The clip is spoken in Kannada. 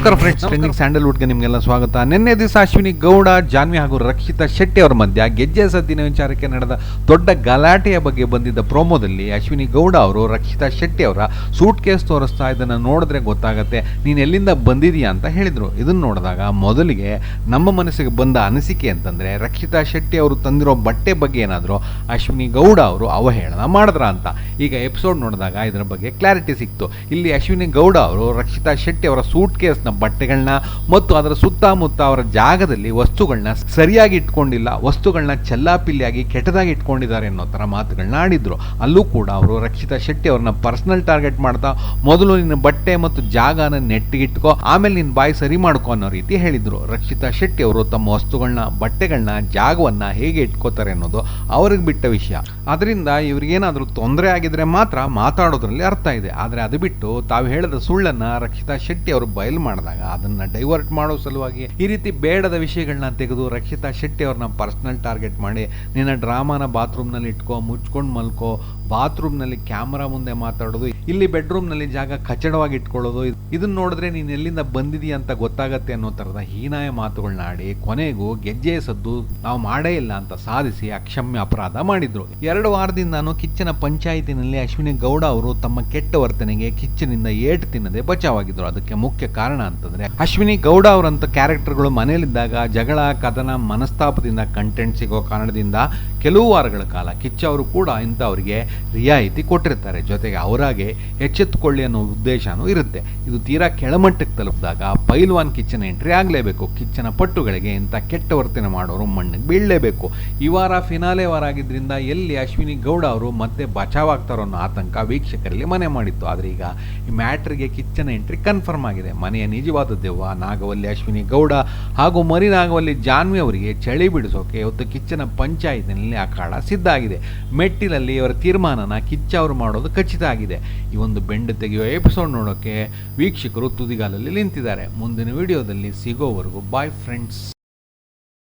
ನಮಸ್ಕಾರ ಫ್ರೆಂಡ್ಸ್ ಟ್ರೆಂಡಿಂಗ್ ಸ್ಯಾಂಡಲ್ವುಡ್ಗೆ ನಿಮಗೆಲ್ಲ ಸ್ವಾಗತ. ನಿನ್ನೆ ದಿವಸ ಅಶ್ವಿನಿ ಗೌಡ ಜಾನ್ವಿ ಹಾಗೂ ರಕ್ಷಿತಾ ಶೆಟ್ಟಿ ಅವರ ಮಧ್ಯ ಗೆಜ್ಜೆ ಸದ್ದಿನ ವಿಚಾರಕ್ಕೆ ನಡೆದ ದೊಡ್ಡ ಗಲಾಟೆಯ ಬಗ್ಗೆ ಬಂದಿದ್ದ ಪ್ರೋಮೋದಲ್ಲಿ ಅಶ್ವಿನಿ ಗೌಡ ಅವರು ರಕ್ಷಿತಾ ಶೆಟ್ಟಿ ಅವರ ಸೂಟ್ ಕೇಸ್ ತೋರಿಸ್ತಾ ಇದನ್ನು ನೋಡಿದ್ರೆ ಗೊತ್ತಾಗತ್ತೆ ನೀನು ಎಲ್ಲಿಂದ ಬಂದಿದೀಯಾ ಅಂತ ಹೇಳಿದರು. ಇದನ್ನು ನೋಡಿದಾಗ ಮೊದಲಿಗೆ ನಮ್ಮ ಮನಸ್ಸಿಗೆ ಬಂದ ಅನಿಸಿಕೆ ಅಂತಂದರೆ ರಕ್ಷಿತಾ ಶೆಟ್ಟಿ ಅವರು ತಂದಿರೋ ಬಟ್ಟೆ ಬಗ್ಗೆ ಏನಾದರೂ ಅಶ್ವಿನಿ ಗೌಡ ಅವರು ಅವಹೇಳನ ಮಾಡಿದ್ರ ಅಂತ. ಈಗ ಎಪಿಸೋಡ್ ನೋಡಿದಾಗ ಇದರ ಬಗ್ಗೆ ಕ್ಲಾರಿಟಿ ಸಿಕ್ತು. ಇಲ್ಲಿ ಅಶ್ವಿನಿ ಗೌಡ ಅವರು ರಕ್ಷಿತಾ ಶೆಟ್ಟಿ ಅವರ ಸೂಟ್ ಕೇಸ್ನ ಬಟ್ಟೆಗಳನ್ನ ಮತ್ತು ಅದರ ಸುತ್ತಮುತ್ತ ಅವರ ಜಾಗದಲ್ಲಿ ವಸ್ತುಗಳನ್ನ ಸರಿಯಾಗಿ ಇಟ್ಕೊಂಡಿಲ್ಲ ವಸ್ತುಗಳನ್ನ ಚೆಲ್ಲಾಪಿಲ್ಲಿಯಾಗಿ ಕೆಟ್ಟದಾಗಿ ಇಟ್ಕೊಂಡಿದ್ದಾರೆ ಅನ್ನೋ ಥರ ಮಾತುಗಳನ್ನ ಆಡಿದ್ರು. ಅಲ್ಲೂ ಕೂಡ ಅವರು ರಕ್ಷಿತಾ ಶೆಟ್ಟಿ ಅವ್ರನ್ನ ಪರ್ಸನಲ್ ಟಾರ್ಗೆಟ್ ಮಾಡ್ತಾ, ಮೊದಲು ನಿನ್ನ ಬಟ್ಟೆ ಮತ್ತು ಜಾಗನ ನೆಟ್ಟಿಗಿಟ್ಕೋ ಆಮೇಲೆ ನಿನ್ನ ಬಾಯಿ ಸರಿ ಮಾಡ್ಕೋ ಅನ್ನೋ ರೀತಿ ಹೇಳಿದ್ರು. ರಕ್ಷಿತಾ ಶೆಟ್ಟಿ ಅವರು ತಮ್ಮ ವಸ್ತುಗಳನ್ನ ಬಟ್ಟೆಗಳನ್ನ ಜಾಗವನ್ನ ಹೇಗೆ ಇಟ್ಕೋತಾರೆ ಅನ್ನೋದು ಅವ್ರಿಗೆ ಬಿಟ್ಟ ವಿಷಯ. ಅದರಿಂದ ಇವ್ರಿಗೇನಾದರೂ ತೊಂದರೆ ಆಗಿದ್ರೆ ಮಾತ್ರ ಮಾತಾಡೋದ್ರಲ್ಲಿ ಅರ್ಥ ಇದೆ. ಆದರೆ ಅದು ಬಿಟ್ಟು ತಾವು ಹೇಳಿದ ಸುಳ್ಳನ್ನ ರಕ್ಷಿತಾ ಶೆಟ್ಟಿ ಅವರು ಬಯಲು ಮಾಡಿದಾಗ ಅದನ್ನ ಡೈವರ್ಟ್ ಮಾಡೋ ಸಲುವಾಗಿ ಈ ರೀತಿ ಬೇಡದ ವಿಷಯಗಳನ್ನ ತೆಗೆದು ರಕ್ಷಿತಾ ಶೆಟ್ಟಿ ಅವ್ರನ್ನ ಪರ್ಸನಲ್ ಟಾರ್ಗೆಟ್ ಮಾಡಿ, ನಿನ್ನ ಡ್ರಾಮಾನ ಬಾತ್ರೂಮ್ನಲ್ಲಿ ಇಟ್ಕೋ, ಮುಚ್ಕೊಂಡು ಮಲ್ಕೋ ಬಾತ್ರೂಮ್ನಲ್ಲಿ ಕ್ಯಾಮ್ರಾ ಮುಂದೆ ಮಾತಾಡೋದು, ಇಲ್ಲಿ ಬೆಡ್ರೂಮ್ನಲ್ಲಿ ಜಾಗ ಕಚಡವಾಗಿ ಇಟ್ಕೊಳ್ಳೋದು ಇದನ್ನ ನೋಡಿದ್ರೆ ನೀನು ಎಲ್ಲಿಂದ ಬಂದಿದೀಯ ಅಂತ ಗೊತ್ತಾಗತ್ತೆ ಅನ್ನೋ ಥರದ ಹೀನಾಯ ಮಾತುಗಳನ್ನ ಆಡಿ ಕೊನೆಗೂ ಗೆಜ್ಜೆ ಸದ್ದು ನಾವು ಮಾಡೇ ಇಲ್ಲ ಅಂತ ಸಾಧಿಸಿ ಅಕ್ಷಮ್ಯ ಅಪರಾಧ ಮಾಡಿದ್ರು. ಎರಡು ವಾರದಿಂದಾನು ಕಿಚ್ಚನ ಪಂಚಾಯಿತಿನಲ್ಲಿ ಅಶ್ವಿನಿ ಗೌಡ ಅವರು ತಮ್ಮ ಕೆಟ್ಟ ವರ್ತನೆಗೆ ಕಿಚ್ಚನಿಂದ ಏಟು ತಿನ್ನದೆ ಬಚಾವಾಗಿದ್ರು ಅದಕ್ಕೆ ಮುಖ್ಯ ಕಾರಣ ಅಂತಂದ್ರೆ, ಅಶ್ವಿನಿ ಗೌಡ ಅವರಂಥ ಕ್ಯಾರೆಕ್ಟರ್ಗಳು ಮನೆಯಲ್ಲಿದ್ದಾಗ ಜಗಳ, ಕದನ, ಮನಸ್ತಾಪದಿಂದ ಕಂಟೆಂಟ್ ಸಿಗೋ ಕಾರಣದಿಂದ ಕೆಲವು ವಾರಗಳ ಕಾಲ ಕಿಚ್ಚ ಅವರು ಕೂಡ ಇಂಥವರಿಗೆ ರಿಯಾಯಿತಿ ಕೊಟ್ಟಿರ್ತಾರೆ. ಜೊತೆಗೆ ಅವರಾಗೆ ಎಚ್ಚೆತ್ತುಕೊಳ್ಳಿ ಅನ್ನೋ ಉದ್ದೇಶನೂ ಇರುತ್ತೆ. ಇದು ತೀರಾ ಕೆಳಮಟ್ಟಕ್ಕೆ ತಲುಪಿದಾಗ ಪೈಲ್ವಾನ್ ಕಿಚ್ಚನ ಎಂಟ್ರಿ ಆಗಲೇಬೇಕು. ಕಿಚ್ಚನ ಪಟ್ಟುಗಳಿಗೆ ಇಂಥ ಕೆಟ್ಟ ವರ್ತನೆ ಮಾಡೋರು ಮಣ್ಣಿಗೆ ಬೀಳಲೇಬೇಕು. ಈ ವಾರ ಫಿನಾಲೆ ವಾರ ಆಗಿದ್ದರಿಂದ ಎಲ್ಲಿ ಅಶ್ವಿನಿ ಗೌಡ ಅವರು ಮತ್ತೆ ಬಚಾವಾಗ್ತಾರೋ ಅನ್ನೋ ಆತಂಕ ವೀಕ್ಷಕರಲ್ಲಿ ಮನೆ ಮಾಡಿತ್ತು. ಆದರೆ ಈಗ ಈ ಮ್ಯಾಟ್ರಿಗೆ ಕಿಚ್ಚನ ಎಂಟ್ರಿ ಕನ್ಫರ್ಮ್ ಆಗಿದೆ. ಮನೆಯ ನಿಜವಾದ ದೆವ್ವ, ನಾಗವಲ್ಲಿ ಅಶ್ವಿನಿ ಗೌಡ ಹಾಗೂ ಮರಿ ನಾಗವಲ್ಲಿ ಜಾನ್ವಿ ಅವರಿಗೆ ಚಳಿ ಬಿಡಿಸೋಕೆ ಇವತ್ತು ಕಿಚ್ಚನ ಪಂಚಾಯತಿನಲ್ಲಿ ಅಖಾಡ ಸಿದ್ಧ ಆಗಿದೆ. ಮೆಟ್ಟಿಲಲ್ಲಿ ಅವರ ತೀರ್ಮಾನನ ಕಿಚ್ಚ ಅವರು ಮಾಡೋದು ಖಚಿತ ಆಗಿದೆ. ಈ ಒಂದು ಬೆಂಡು ತೆಗೆಯುವ ಎಪಿಸೋಡ್ ನೋಡೋಕೆ ವೀಕ್ಷಕರು ತುದಿಗಾಲಲ್ಲಿ ನಿಂತಿದ್ದಾರೆ. ಮುಂದಿನ ವಿಡಿಯೋದಲ್ಲಿ ಸಿಗೋವರೆಗೂ ಬಾಯ್ ಫ್ರೆಂಡ್ಸ್